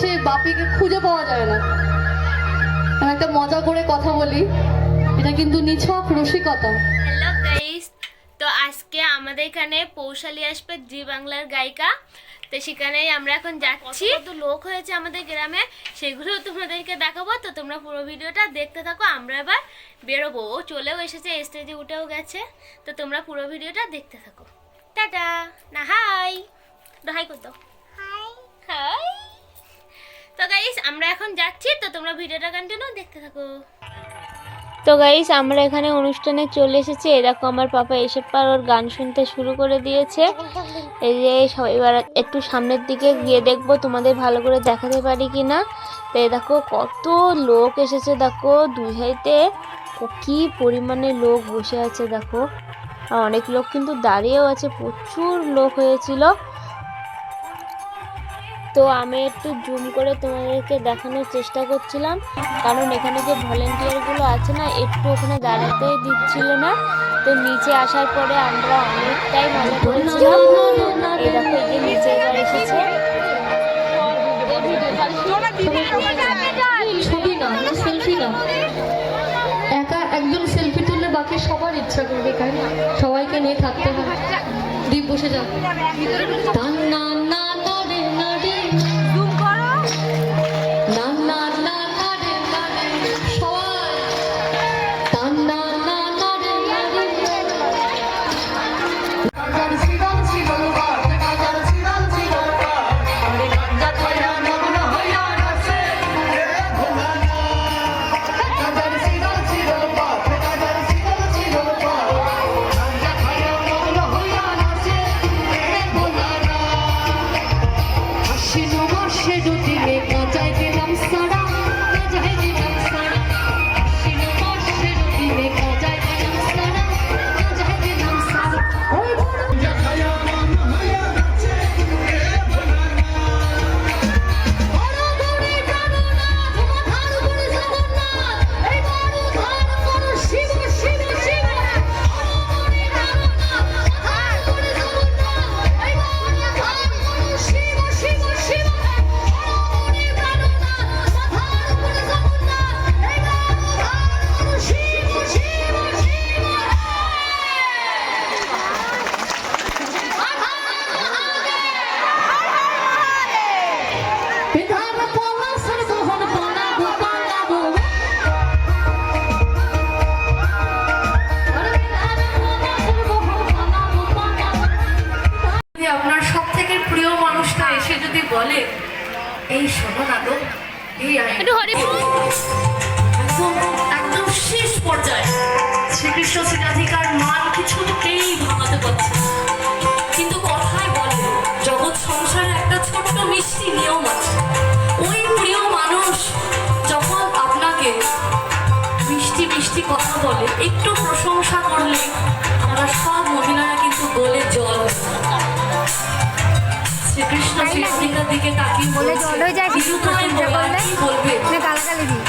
সেই বাপিকে খুঁজে পাওয়া যায় না। আমি একটা মজা করে কথা বলি। এটা কিন্তু নিছক রসিকতা। তো আজকে আমাদের এখানে পৌশালী আসবে জি বাংলার গায়িকা। তো সেখানেই আমরা এখন যাচ্ছি। তো লোক হয়েছে আমাদের গ্রামে সেগুলো তোমাদেরকে দেখাবো। তো তোমরা পুরো ভিডিওটা দেখতে থাকো আমরা এবার বেরোবো। ও চলেও এসেছে স্টেজে উঠেও গেছে। তো তোমরা পুরো ভিডিওটা দেখতে থাকো। টাটা না হাই হাই করতো হাই হাই তো গাইস আমরা এখন যাচ্ছি, তো তোমরা ভিডিওটা কন্টিনিউ দেখতে থাকো। তো গাইস আমরা এখানে অনুষ্ঠানে চলে এসেছি। দেখো আমার পাপা এসে পার ওর গান শুনতে শুরু করে দিয়েছে। এই যে এবার একটু সামনের দিকে গিয়ে দেখব তোমাদের ভালো করে দেখাতে পারি কি না তো দেখো কত লোক এসেছে দেখো দুই হাইতে কি পরিমাণে লোক বসে আছে দেখো। অনেক লোক কিন্তু দাঁড়িয়েও আছে, প্রচুর লোক হয়েছিল। তো আমি একটু জুম করে তোমাদেরকে দেখানোর চেষ্টা করছিলাম। কারণ এখানে যে ভলেন্টিয়ারগুলো আছে না, একটু ওখানে দাঁড়াতেই দিচ্ছিল না। তো নিচে আসার পরে আমরা অনেকটাই মজা করেছিলাম। নিচে এসেছে। না সেলফি না। একা একজন সেলফি তুললে বাকি সবার ইচ্ছা করবে, তাই না? সবাইকে নিয়ে থাকতে হয়। দীপ বসে না না আপনার সব থেকে প্রিয় মানুষটা এসে যদি বলে এই শোনো না গো একদম শেষ পর্যায়ে। শ্রীকৃষ্ণ দিকে তাকিয়ে বলে বলছে, জল হয়ে যায় কিছু বিরুদ্ধই প্রশংসা বলে, আর করলে? কি বলবে মানে গালাগালি দিই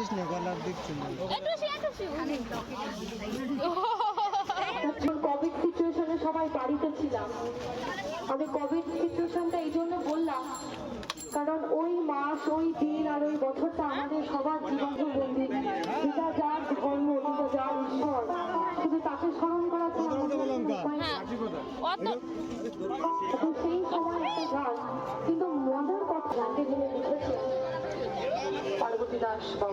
দিস না গলার না। যখন কোভিড সিচুয়েশনে সবাই বাড়িতে ছিলাম। আমি কোভিড সিচুয়েশনটা এই জন্য বললাম কারণ ওই মাস ওই দিন আর ওই বছরটা আমাদের সবার জীবন বন্দি যেটা যার ধর্ম যেটা যার ঈশ্বর। শুধু তাকে স্মরণ করা এখন সেই সময় একটা গান। কিন্তু মজার কথা যিনি লিখেছেন পার্বতী দাস বাবু।